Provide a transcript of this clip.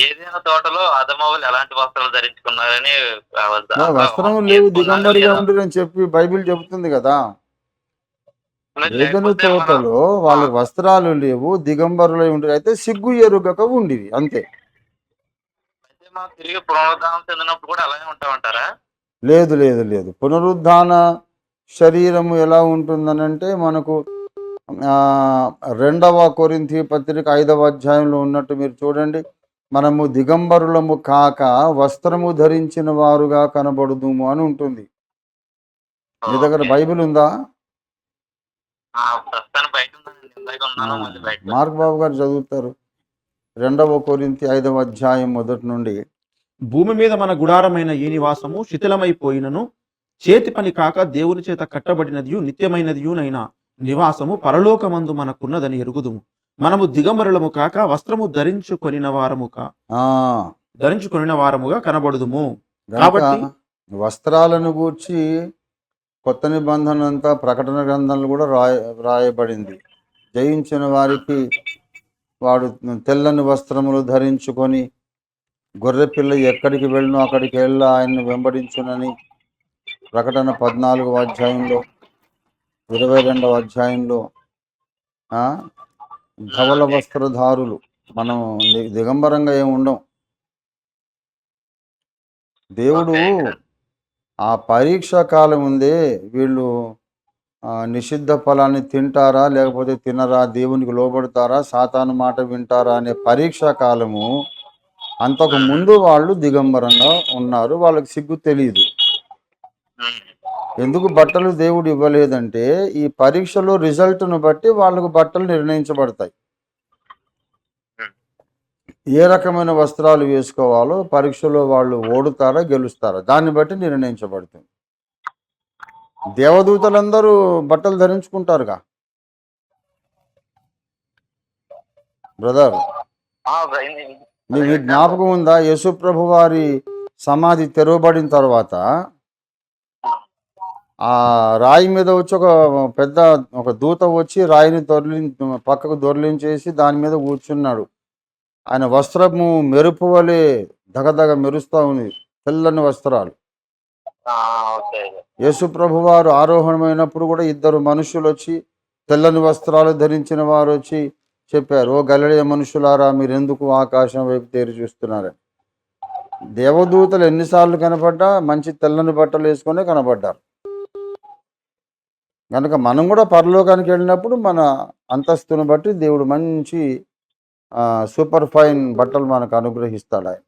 ఏదైనా తోటలో అదమవులు ఎలాంటి వస్త్రాలు ధరించుకున్నారని వస్త్రం లేవు దిగంబరిగా ఉండి అని చెప్పి బైబిల్ చెబుతుంది కదా. ఏదైనా తోటలో వాళ్ళకి వస్త్రాలు లేవు దిగంబరులై ఉండి అయితే సిగ్గు ఎరుగక ఉండివి అంతే. తిరిగి పునరుద్ధానం చెందినప్పుడు కూడా అలాగే ఉంటామంటారా? లేదు లేదు లేదు. పునరుద్ధాన శరీరము ఎలా ఉంటుందనంటే మనకు రెండవ కొరింథీ పత్రిక ఐదవ అధ్యాయంలో ఉన్నట్టు మీరు చూడండి. మనము దిగంబరులము కాక వస్త్రము ధరించిన వారుగా కనబడుదుము అని ఉంటుంది. మీ దగ్గర. బైబిల్ ఉందా? మార్క్ బాబు గారు చదువుతారు. రెండవ కొరింథీ ఐదవ అధ్యాయం మొదటి నుండి. భూమి మీద మన గుడారమైన ఈ నివాసము శిథిలమైపోయినను చేతి పని కాక దేవుని చేత కట్టబడినదియు నిత్యమైనదియునైన. నివాసము పరలోకమందు మనకున్నదని ఎరుగుదుము. మనము దిగంబరులము కాక వస్త్రము ధరించుకొనిన వారము కా ఆ. ధరించుకొనిన వారముగా కనబడుదుము. కాబట్టి- వస్త్రాలను గూర్చి కొత్త నిబంధన అంతా ప్రకటన గ్రంథంలో కూడా రాయ రాయబడింది. జయించిన వారికి వాడు తెల్లని వస్త్రములు ధరించుకొని గొర్రెపిల్ల ఎక్కడికి వెళ్ళినో అక్కడికి వెళ్ళి ఆయన్ని వెంబడించునని ప్రకటన పద్నాలుగవ అధ్యాయంలో ఇరవై రెండవ అధ్యాయంలో ఆ, ధవల వస్త్రధారులు మనం దిగంబరంగా ఏమి ఉండం? దేవుడు ఆ పరీక్ష కాలం ఉందే వీళ్ళు నిషిద్ధ ఫలాన్ని తింటారా లేకపోతే తినరా దేవునికి లోబడతారా సాతాను మాట వింటారా అనే పరీక్ష కాలము అంతకు ముందు వాళ్ళు దిగంబరంగా ఉన్నారు వాళ్ళకి సిగ్గు తెలియదు ఎందుకు బట్టలు దేవుడు ఇవ్వలేదంటే ఈ పరీక్షలో రిజల్ట్ను బట్టి వాళ్ళకు బట్టలు నిర్ణయించబడతాయి. ఏ రకమైన వస్త్రాలు వేసుకోవాలో పరీక్షలో వాళ్ళు ఓడుతారా గెలుస్తారా? దాన్ని బట్టి నిర్ణయించబడుతుంది. దేవదూతలందరూ బట్టలు ధరించుకుంటారుగా? బ్రదర్. మీ జ్ఞాపకం ఉందా? యేసుప్రభు వారి సమాధి తెరవబడిన తర్వాత ఆ రాయి మీద వచ్చి ఒక పెద్ద ఒక దూత వచ్చి రాయిని దొర్లి పక్కకు దొర్లించేసి దాని మీద కూర్చున్నాడు. ఆయన వస్త్రము మెరుపు వలె దగదగ మెరుస్తూ ఉంది తెల్లని వస్త్రాలు. ఆ, ఓకే. యేసుప్రభు వారు ఆరోహణమైనప్పుడు కూడా ఇద్దరు మనుషులు వచ్చి తెల్లని వస్త్రాలు ధరించిన వారు వచ్చి చెప్పారు ఓ గలడియ మనుషులారా మీరు ఎందుకు ఆకాశం వైపు తేరి చూస్తున్నారని దేవదూతలు ఎన్నిసార్లు కనపడ్డా మంచి తెల్లని బట్టలు వేసుకునే కనపడ్డారు. కనుక మనం కూడా పరలోకానికి వెళ్ళినప్పుడు మన అంతస్తును బట్టి దేవుడు మంచి ఆ, సూపర్ ఫైన్ బట్టలు మనకు అనుగ్రహిస్తాడు ఆయన.